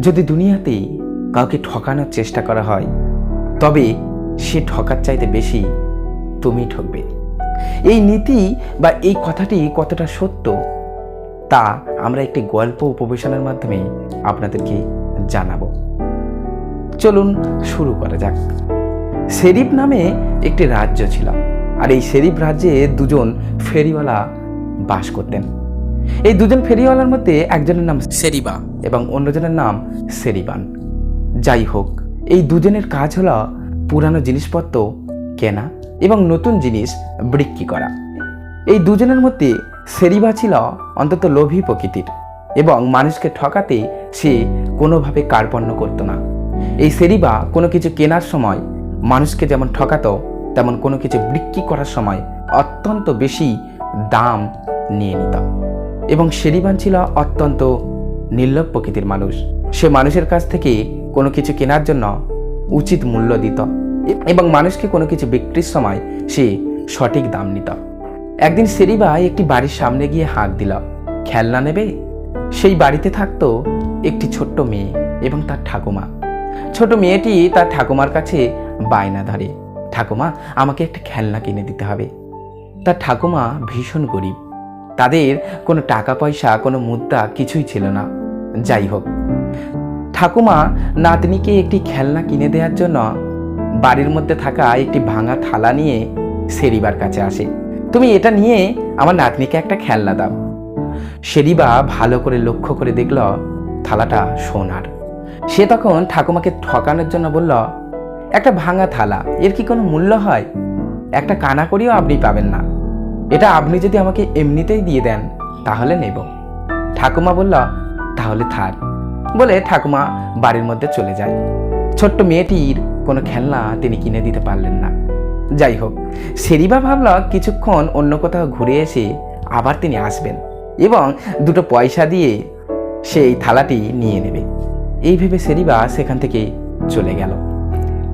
যদি দুনিয়াতে কাউকে ঠকানোর চেষ্টা করা হয়, তবে সে ঠকার চাইতে বেশি তুমি ঠকবে। এই নীতি বা এই কথাটি কতটা সত্য, তা আমরা একটি গল্প উপবেশনের মাধ্যমে আপনাদেরকে জানাব। চলুন শুরু করা যাক। শেরিফ নামে একটি রাজ্য ছিল, আর এই শেরিফ রাজ্যে দুজন ফেরিওয়ালা বাস করতেন। এই দুজন ফেরিওয়ালার মধ্যে একজনের নাম সেরিবা এবং অন্যজনের নাম সেরিবান। যাই হোক, এই দুজনের কাজ হলো পুরানো জিনিসপত্র কেনা এবং নতুন জিনিস বিক্রি করা। এই দুজনের মধ্যে সেরিবা ছিল অন্তত লোভী প্রকৃতির এবং মানুষকে ঠকাতে সে কোনোভাবে কার্পণ্য করতো না। এই সেরিবা কোনো কিছু কেনার সময় মানুষকে যেমন ঠকাতো, তেমন কোনো কিছু বিক্রি করার সময় অত্যন্ত বেশি দাম নিয়ে নিত। এবং শেরিবান ছিল অত্যন্ত নির্লভ প্রকৃতির মানুষ। সে মানুষের কাছ থেকে কোনো কিছু কেনার জন্য উচিত মূল্য দিত এবং মানুষকে কোনো কিছু বিক্রির সময় সে সঠিক দাম নিত। একদিন সেরিবা একটি বাড়ির সামনে গিয়ে হাঁক দিল, খেলনা নেবে? সেই বাড়িতে থাকতো একটি ছোট্ট মেয়ে এবং তার ঠাকুমা। ছোট মেয়েটি তার ঠাকুমার কাছে বায়না ধরে, ঠাকুমা, আমাকে একটা খেলনা কিনে দিতে হবে। তার ঠাকুমা ভীষণ গরিব। তাদের কোনো টাকা পয়সা, কোনো মুদ্রা কিছুই ছিল না। যাই হোক, ঠাকুমা নাতনিকে একটি খেলনা কিনে দেওয়ার জন্য বাড়ির মধ্যে থাকা একটি ভাঙা থালা নিয়ে সেরিবার কাছে আসে। তুমি এটা নিয়ে আমার নাতনিকে একটা খেলনা দাও। সেরিবা ভালো করে লক্ষ্য করে দেখল থালাটা সোনার। সে তখন ঠাকুমাকে ঠকানোর জন্য বলল, একটা ভাঙা থালা, এর কি কোনো মূল্য হয়? একটা কানা করিও আপনি পাবেন না। এটা আপনি যদি আমাকে এমনিতেই দিয়ে দেন, তাহলে নেব। ঠাকুমা বলল, তাহলে থাক। বলে ঠাকুমা বাড়ির মধ্যে চলে যায়। ছোট্ট মেয়েটির কোনো খেলনা তিনি কিনে দিতে পারলেন না। যাই হোক, সেরিবা ভাবল কিছুক্ষণ অন্য কোথাও ঘুরে এসে আবার তিনি আসবেন এবং দুটো পয়সা দিয়ে সেই থালাটি নিয়ে নেবে। এই ভেবে সেরিবা সেখান থেকে চলে গেল।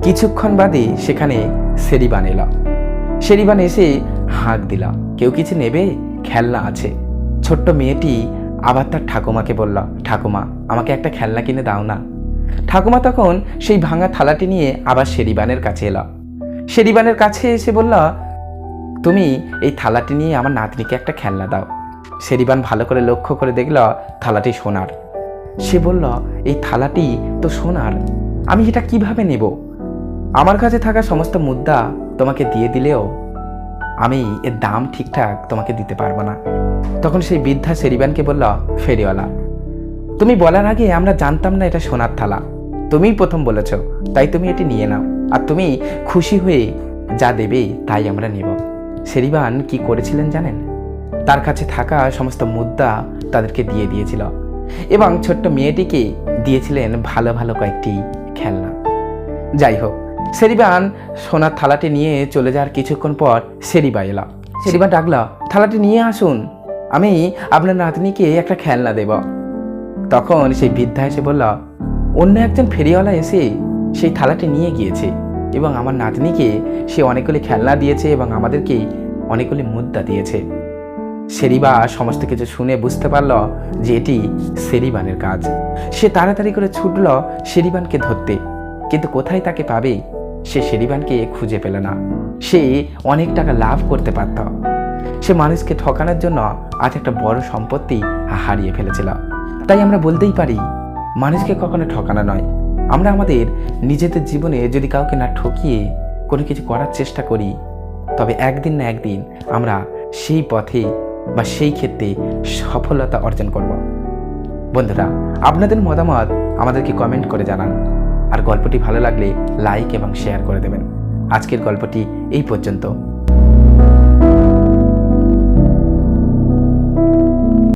কিছুক্ষণ বাদে সেখানে সেরিবান এলো সেরিবান এসে হাঁক দিল। কেউ কিছু নেবে? খেলনা আছে। ছোট্ট মেয়েটি আবার তার ঠাকুমাকে বলল, ঠাকুমা, আমাকে একটা খেলনা কিনে দাও না। ঠাকুমা তখন সেই ভাঙা থালাটি নিয়ে আবার শেরিবানের কাছে এলো। শেরিবানের কাছে এসে বলল, তুমি এই থালাটি নিয়ে আমার নাতনিকে একটা খেলনা দাও। শেরিবান ভালো করে লক্ষ্য করে দেখল থালাটি সোনার। সে বলল, এই থালাটি তো সোনার। আমি এটা কীভাবে নেব? আমার কাছে থাকা সমস্ত মুদ্রা তোমাকে দিয়ে দিলেও আমি এর দাম ঠিকঠাক তোমাকে দিতে পারব না। তখন সেই বৃদ্ধা সেরিবানকে বলল, ফেরিওয়ালা, তুমি বলার আগে আমরা জানতাম না এটা সোনার থালা। তুমিই প্রথম বলেছ, তাই তুমি এটি নিয়ে নাও। আর তুমি খুশি হয়ে যা দেবে তাই আমরা নেব। সেরিবান কি করেছিলেন জানেন? তার কাছে থাকা সমস্ত মুদ্রা তাদেরকে দিয়ে দিয়েছিল এবং ছোট্ট মেয়েটিকে দিয়েছিলেন ভালো ভালো কয়েকটি খেলনা। যাই হোক সেরিবান সোনার থালাটি নিয়ে চলে যাওয়ার কিছুক্ষণ পর সেরিবা এলো। সেরিবা ডাকলা, থালাটি নিয়ে আসুন। আমি আপনার নাতনিকে একটা খেলনা দেব। তখন সেই বৃদ্ধা এসে বলল, অন্য একজন ফেরিওয়ালা এসে সেই থালাটি নিয়ে গিয়েছে এবং আমার নাতনিকে সে অনেকগুলি খেলনা দিয়েছে এবং আমাদেরকে অনেকগুলি মুদ্রা দিয়েছে। সেরিবা সমস্ত কিছু শুনে বুঝতে পারল যে এটি সেরিবানের কাজ। সে তাড়াতাড়ি করে ছুটল সেরিবানকে ধরতে, কিন্তু কোথায় তাকে পাবে সে সেরিবানকে খুঁজে পেল না। সে অনেক টাকা লাভ করতে পারত। সে মানুষকে ঠকানোর জন্য আজ একটা বড় সম্পত্তি হারিয়ে ফেলেছিল। তাই আমরা বলতেই পারি, মানুষকে কখনো ঠকানো নয়। আমরা আমাদের নিজেদের জীবনে যদি কাউকে না ঠকিয়ে কোনো কিছু করার চেষ্টা করি, তবে একদিন না একদিন আমরা সেই পথে বা সেই ক্ষেত্রে সফলতা অর্জন করব। বন্ধুরা, আপনাদের মতামত আমাদেরকে কমেন্ট করে জানান। আর গল্পটি ভালো লাগলে লাইক এবং শেয়ার করে দেবেন। আজকের গল্পটি এই পর্যন্ত।